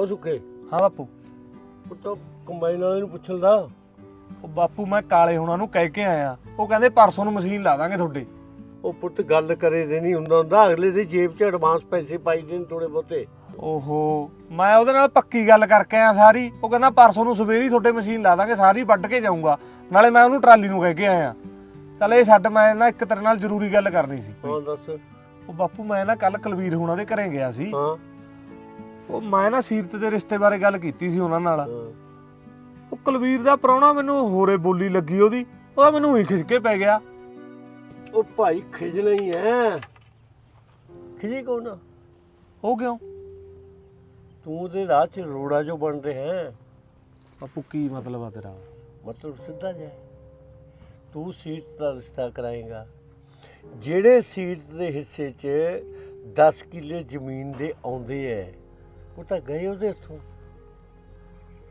ਉਹ ਸੁੱਕੇ ਹਾਂ ਬਾਪੂ। ਉਹ ਤਾਂ ਕੰਬਾਈਨ ਵਾਲੇ ਨੂੰ ਪੁੱਛ ਲਦਾ ਉਹ ਬਾਪੂ ਮੈਂ ਕਾਲੇ ਹੁਣਾਂ ਨੂੰ ਕਹਿ ਕੇ ਆਇਆ। ਉਹ ਕਹਿੰਦੇ ਪਰਸੋਂ ਨੂੰ ਮਸ਼ੀਨ ਲਾ ਦਾਂਗੇ ਤੁਹਾਡੇ। ਉਹ ਪੁੱਤ ਗੱਲ ਕਰੇ ਦੇ ਨਹੀਂ ਹੁੰਦਾ ਹੁੰਦਾ। ਅਗਲੇ ਦੀ ਜੇਬ 'ਚ ਐਡਵਾਂਸ ਪੈਸੇ ਪਾਈ ਦੇ ਨੇ ਥੋੜੇ ਬਹੁਤੇ। ਓਹੋ ਮੈਂ ਉਹਦੇ ਨਾਲ ਪੱਕੀ ਗੱਲ ਕਰਕੇ ਆਇਆ ਸਾਰੀ। ਉਹ ਕਹਿੰਦਾ ਪਰਸੋਂ ਨੂੰ ਸਵੇਰੇ ਹੀ ਤੁਹਾਡੇ ਮਸ਼ੀਨ ਲਾ ਦਾਂਗੇ ਸਾਰੀ ਵੱਢ ਕੇ ਜਾਊਂਗਾ। ਨਾਲੇ ਮੈਂ ਉਹਨੂੰ ਟਰਾਲੀ ਨੂੰ ਕਹਿ ਕੇ ਆਇਆ। ਚੱਲ ਇਹ ਛੱਡ ਮੈਂ ਨਾ ਇੱਕ ਤੇਰੇ ਨਾਲ ਜ਼ਰੂਰੀ ਗੱਲ ਕਰਨੀ ਸੀ। ਹਾਂ ਦੱਸ। ਉਹ ਬਾਪੂ ਮੈਂ ਨਾ ਕੱਲ ਕੁਲਵੀਰ ਹੁਣਾਂ ਦੇ ਘਰੇ ਗਿਆ ਸੀ। ਹਾਂ। ਉਹ ਮੈਂ ਨਾ ਸੀਰਤ ਦੇ ਰਿਸ਼ਤੇ ਬਾਰੇ ਗੱਲ ਕੀਤੀ ਸੀ ਉਹਨਾਂ ਨਾਲ। ਹਾਂ। ਉਹ ਕੁਲਵੀਰ ਦਾ ਪ੍ਰਾਹੁਣਾ ਮੈਨੂੰ ਹੋਰੇ ਬੋਲੀ ਲੱਗੀ ਉਹਦੀ ਉਹਦਾ ਮੈਨੂੰ ਹੀ ਖਿੱਚ ਕੇ ਪੈ ਗਿਆ। ਉਹ ਭਾਈ ਖਿਜਣਾ ਹੀ ਐ। ਖਿਜੇ ਕੋ ਨਾ ਉਹ ਕਿਉਂ? ਤੂੰ ਉਹਦੇ ਰਾਹ 'ਚ ਰੋੜਾ ਜੋ ਬਣ ਰਿਹਾ ਹੈ ਬਾਪੂ ਕੀ ਮਤਲਬ ਆ ਤੇਰਾ? ਮਤਲਬ ਸਿੱਧਾ ਜਿਹਾ। ਹੈ। ਤੂੰ ਸੀਟ ਦਾ ਰਿਸ਼ਤਾ ਕਰਾਏਗਾ। ਜਿਹੜੇ ਸੀਟ ਦੇ ਹਿੱਸੇ 'ਚ 10 ਕਿੱਲੇ ਜ਼ਮੀਨ ਦੇ ਆਉਂਦੇ ਐ ਉਹ ਤਾਂ ਗਏ ਉਹਦੇ ਹੱਥੋਂ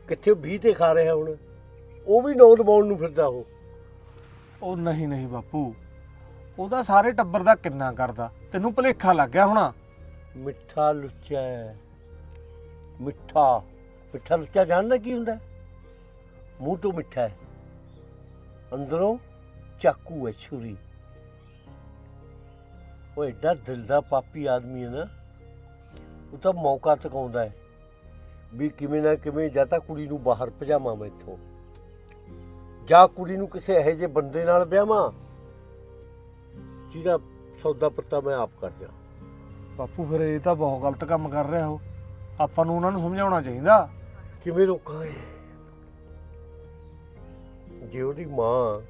ਕਿੱਥੇ 20 ਤੇ ਖਾ ਰਿਹਾ ਹੁਣ? ਉਹ ਵੀ ਨੌ ਦਬਾਉਣ ਨੂੰ ਫਿਰਦਾ ਉਹ। ਉਹ ਨਹੀਂ ਨਹੀਂ ਬਾਪੂ। ਉਹਦਾ ਸਾਰੇ ਟੱਬਰ ਦਾ ਕਿੰਨਾ ਕਰਦਾ। ਤੈਨੂੰ ਭੁਲੇਖਾ ਲੱਗ ਗਿਆ ਹੋਣਾ। ਮਿੱਠਾ ਲੁੱਚਾ ਹੈ ਮਿੱਠਾ। ਮਿੱਠਾ ਲੁੱਚਾ ਜਾਣਦਾ ਕੀ ਹੁੰਦਾ? ਹੈ? ਮੂੰਹ ਤੋਂ ਮਿੱਠਾ ਹੈ ਅੰਦਰੋਂ ਚਾਕੂ ਹੈ ਛੁਰੀ। ਉਹ ਐਡਾ ਦਿਲ ਦਾ ਪਾਪੀ ਆਦਮੀ ਹੈ ਨਾ। ਉਹ ਤਾਂ ਮੌਕਾ ਤਕਾਉਂਦਾ ਹੈ ਵੀ ਕਿਵੇਂ ਨਾ ਕਿਵੇਂ ਜਾਂ ਤਾਂ ਕੁੜੀ ਨੂੰ ਬਾਹਰ ਭਜਾਵਾਂ ਮੈਂ ਇੱਥੋਂ। ਜਾਂ ਕੁੜੀ ਨੂੰ ਕਿਸੇ ਇਹੋ ਜਿਹੇ ਬੰਦੇ ਨਾਲ ਵਿਆਹਾਂ। ਜਿਹਦਾ ਸੌਦਾ ਪੱਤਾ ਮੈਂ ਆਪ ਕਰ ਜਾ ਬਾਪੂ ਫਿਰ ਇਹ ਤਾਂ ਬਹੁਤ ਗਲਤ ਕੰਮ ਕਰ ਰਿਹਾ ਉਹ। ਆਪਾਂ ਨੂੰ ਉਹਨਾਂ ਨੂੰ ਸਮਝਾਉਣਾ ਚਾਹੀਦਾ। ਕਿਵੇਂ ਰੋਕਾਂਗੇ ਜੇ ਉਹਦੀ ਮਾਂ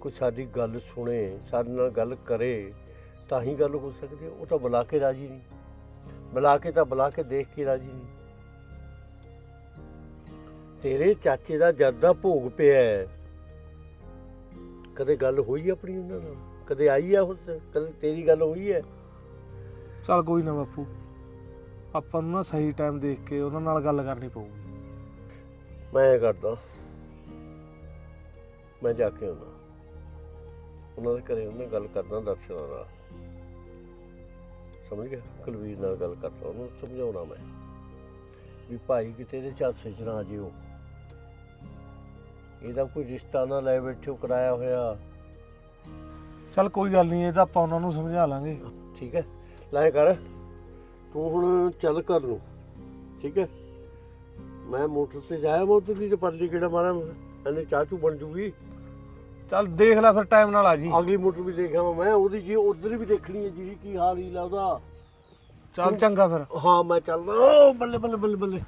ਕੋਈ ਸਾਡੀ ਗੱਲ ਸੁਣੇ ਸਾਡੇ ਨਾਲ ਗੱਲ ਕਰੇ ਤਾਂ ਹੀ ਗੱਲ ਹੋ ਸਕਦੀ ਹੈ। ਉਹ ਤਾਂ ਬੁਲਾ ਕੇ ਰਾਜੀ ਨਹੀਂ। ਬੁਲਾ ਕੇ ਤਾਂ ਬੁਲਾ ਕੇ ਦੇਖ ਕੇ ਰਾਜੀ ਨਹੀਂ। ਤੇਰੇ ਚਾਚੇ ਦਾ ਜਦ ਦਾ ਭੋਗ ਪਿਆ ਹੈ। ਕਦੇ ਗੱਲ ਹੋਈ ਆਪਣੀ ਉਹਨਾਂ ਨਾਲ? ਕਦੇ ਆਈ ਆ ਉਸ ਕਦੇ ਤੇਰੀ ਗੱਲ ਹੋਈ ਹੈ? ਚੱਲ ਕੋਈ ਨਾ ਬਾਪੂ। ਆਪਾਂ ਨੂੰ ਨਾ ਸਹੀ ਟਾਈਮ ਦੇਖ ਕੇ ਉਹਨਾਂ ਨਾਲ ਗੱਲ ਕਰਨੀ ਪਊਗੀ। ਮੈਂ ਇਹ ਕਰਦਾ। ਮੈਂ ਜਾ ਕੇ ਆਉਣਾ ਉਹਨਾਂ ਦੇ ਘਰੇ ਉਹਨੇ ਗੱਲ ਕਰਦਾ ਦਰਸ਼ਨਾਂ ਨਾਲ। ਸਮਝ ਗਿਆ? ਕੁਲਵੀਰ ਨਾਲ ਗੱਲ ਕਰਦਾ ਉਹਨੂੰ ਸਮਝਾਉਣਾ ਮੈਂ। ਵੀ ਭਾਈ ਕਿਤੇ ਦੇ ਝਾਸੇ ਚ ਨਾ ਜਿਓ। ਇਹਦਾ ਕੋਈ ਰਿਸ਼ਤਾ ਨਾ ਲੈ ਬੈਠਿਓ ਕਰਾਇਆ ਹੋਇਆ। ਚੱਲ ਕੋਈ ਗੱਲ ਨਹੀਂ ਇਹ ਤਾਂ ਆਪਾਂ ਉਹਨਾਂ ਨੂੰ ਸਮਝਾ ਲਾਂਗੇ। ਠੀਕ ਹੈ। ਲੈ ਕਰ। ਤੂੰ ਹੁਣ ਚੱਲ ਕਰ ਨੂੰ। ਠੀਕ ਹੈ। ਮੈਂ ਮੋਟਰ ਤੇ ਜਾਇਆ ਮੋਟਰ ਦੀ ਤੇ ਪਰਲੀ ਕਿਹੜਾ ਮਾਰਾਂ ਇਹਨੇ ਚਾਚੂ ਬਣ ਜੂਗੀ। ਚੱਲ ਦੇਖ ਲੈ ਫਿਰ ਟਾਈਮ ਨਾਲ ਆ ਜੀ। ਅਗਲੀ ਮੋਟਰ ਵੀ ਦੇਖਾਂ ਮੈਂ ਉਹਦੀ ਜੀ ਉਧਰ ਵੀ ਦੇਖਣੀ ਹੈ ਜੀ ਕੀ ਹਾਲ ਹੀ ਲੱਗਦਾ ਚੱਲ ਚੰਗਾ ਫਿਰ। ਹਾਂ ਮੈਂ ਚੱਲਦਾ। ਓ ਬੱਲੇ ਬੱਲੇ ਬੱਲੇ ਬੱਲੇ।